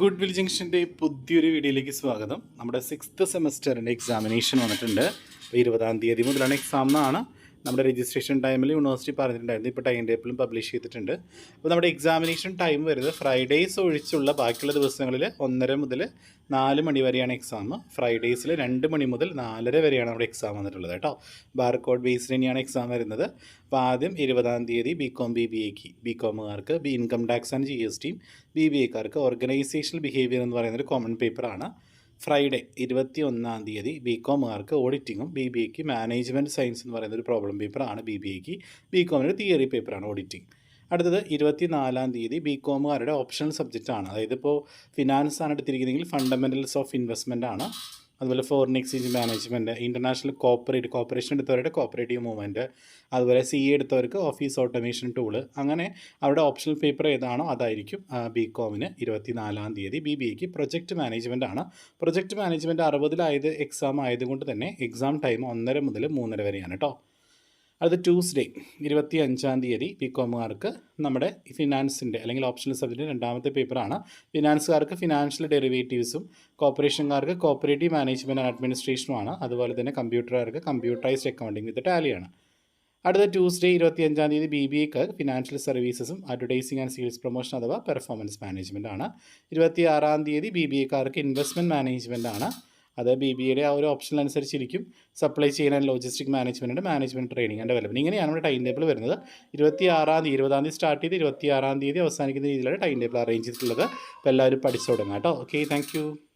Good will ജംഗ്ഷന്റെ പുതിയൊരു വീഡിയോയിലേക്ക് സ്വാഗതം. നമ്മുടെ സിക്സ്ത് സെമസ്റ്ററിന്റെ എക്സാമിനേഷൻ വന്നിട്ടുണ്ട്. ഇരുപതാം തീയതി മുതലാണ് എക്സാം എന്നാണ് നമ്മുടെ രജിസ്ട്രേഷൻ ടൈമിൽ യൂണിവേഴ്സിറ്റി പറഞ്ഞിട്ടുണ്ടായിരുന്നു. ഇപ്പോൾ ടൈം ടേബിളും പബ്ലിഷ് ചെയ്തിട്ടുണ്ട്. അപ്പോൾ നമ്മുടെ എക്സാമിനേഷൻ ടൈം വരുന്നത് ഫ്രൈഡേയ്സ് ഒഴിച്ചുള്ള ബാക്കിയുള്ള ദിവസങ്ങളിൽ ഒന്നര മുതൽ നാല് മണി വരെയാണ് എക്സാം ഫ്രൈഡേയ്സിൽ രണ്ട് മണി മുതൽ നാലര വരെയാണ് നമ്മുടെ എക്സാം വന്നിട്ടുള്ളത് കേട്ടോ. ബാർകോഡ് ബേസിൽ തന്നെയാണ് എക്സാം വരുന്നത്. അപ്പോൾ ആദ്യം ഇരുപതാം തീയതി ബി കോം ബി ബി എക്ക് B കോമുകാർക്ക് B income tax and G S ടിയും ബി ബി എക്കാർക്ക് ഓർഗനൈസേഷണൽ ബിഹേവിയർ എന്ന് പറയുന്നൊരു കോമൺ പേപ്പറാണ് ഫ്രൈഡേ ഇരുപത്തി ഒന്നാം തീയതി ബി കോമുകാർക്ക് ഓഡിറ്റിങ്ങും ബി ബി എക്ക് മാനേജ്മെന്റ് സയൻസ് എന്ന് പറയുന്ന ഒരു പ്രോബ്ലം പേപ്പറാണ് ബി ബി എക്ക് ബി കോമിന്റെ തിയറി പേപ്പറാണ് ഓഡിറ്റിംഗ് അടുത്തത് ഇരുപത്തി നാലാം തീയതി ബി കോമുകാരുടെ ഓപ്ഷണൽ സബ്ജക്റ്റാണ് അതായത് ഇപ്പോൾ ഫിനാൻസ് ആണ് എടുത്തിരിക്കുന്നതെങ്കിൽ ഫണ്ടമെന്റൽസ് ഓഫ് ഇൻവെസ്റ്റ്മെന്റ് ആണ്. അതുപോലെ foreign exchange management international corporate cooperation എടുത്തവരുടെ cooperative movement അതുപോലെ സി എ എടുത്തവർക്ക് ഓഫീസ് ഓട്ടോമേഷൻ ടൂൾ അങ്ങനെ അവരുടെ ഓപ്ഷണൽ പേപ്പർ ഏതാണോ അതായിരിക്കും ബി കോമിന് ഇരുപത്തി നാലാം തീയതി ബി ബി എക്ക് പ്രൊജക്റ്റ് മാനേജ്മെന്റ് ആണ്. പ്രൊജക്റ്റ് മാനേജ്മെന്റ് അറുപതിലായത് എക്സാം ആയതുകൊണ്ട് തന്നെ എക്സാം ടൈം ഒന്നര മുതൽ മൂന്നര വരെയാണ് കേട്ടോ അത് ട്യൂസ്ഡേ ഇരുപത്തി അഞ്ചാം തീയതി ബി കോമുകാർക്ക് നമ്മുടെ ഫിനാൻസിന്റെ അല്ലെങ്കിൽ ഓപ്ഷണൽ സബ്ജക്റ്റ് രണ്ടാമത്തെ പേപ്പറാണ് ഫിനാൻസുകാർക്ക് ഫിനാൻഷ്യൽ ഡെറിവേറ്റീവ്സും കോപ്പറേഷൻകാർക്ക് കോപ്പറേറ്റീവ് മാനേജ്മെന്റ് ആൻഡ് അഡ്മിനിസ്ട്രേഷനുമാണ് അതുപോലെ തന്നെ കമ്പ്യൂട്ടറുകാർക്ക് കമ്പ്യൂട്ടറൈസ്ഡ് അക്കൗണ്ടിങ് വിത്ത് ടാലിയാണ് അടുത്ത ട്യൂസ്ഡേ ഇരുപത്തി അഞ്ചാം തീയതി ബി ബി എക്ക് ഫിനാൻഷ്യൽ സർവീസസും അഡ്വർടൈസിംഗ് ആൻഡ് സെയിൽസ് പ്രൊമോഷൻ അഥവാ പെർഫോമൻസ് മാനേജ്മെന്റ് ആണ്. ഇരുപത്തി ആറാം തീയതി ബി ബി എക്കാർക്ക് ഇൻവെസ്റ്റ്മെന്റ് മാനേജ്മെന്റ് ആണ്. അത് ബി ബി എയുടെ ആ ഒരു ഓപ്ഷൻ അനുസരിച്ചിരിക്കും. Supply chain and logistic management management training and development ഇങ്ങനെയാണ് നമ്മുടെ ടൈം ടേബിൾ വരുന്നത്. ഇരുപത്തി ആറാം തീയതി ഇരുപതാം തീയതി സ്റ്റാർട്ട് ചെയ്ത് ഇരുപത്തി ആറാം തീയതി അവസാനിക്കുന്ന രീതിയിലാണ് ടൈം ടേബിൾ അറേഞ്ച് ചെയ്തിട്ടുള്ളത്. അപ്പോൾ എല്ലാവരും പഠിച്ചു തുടങ്ങാം കേട്ടോ. Okay thank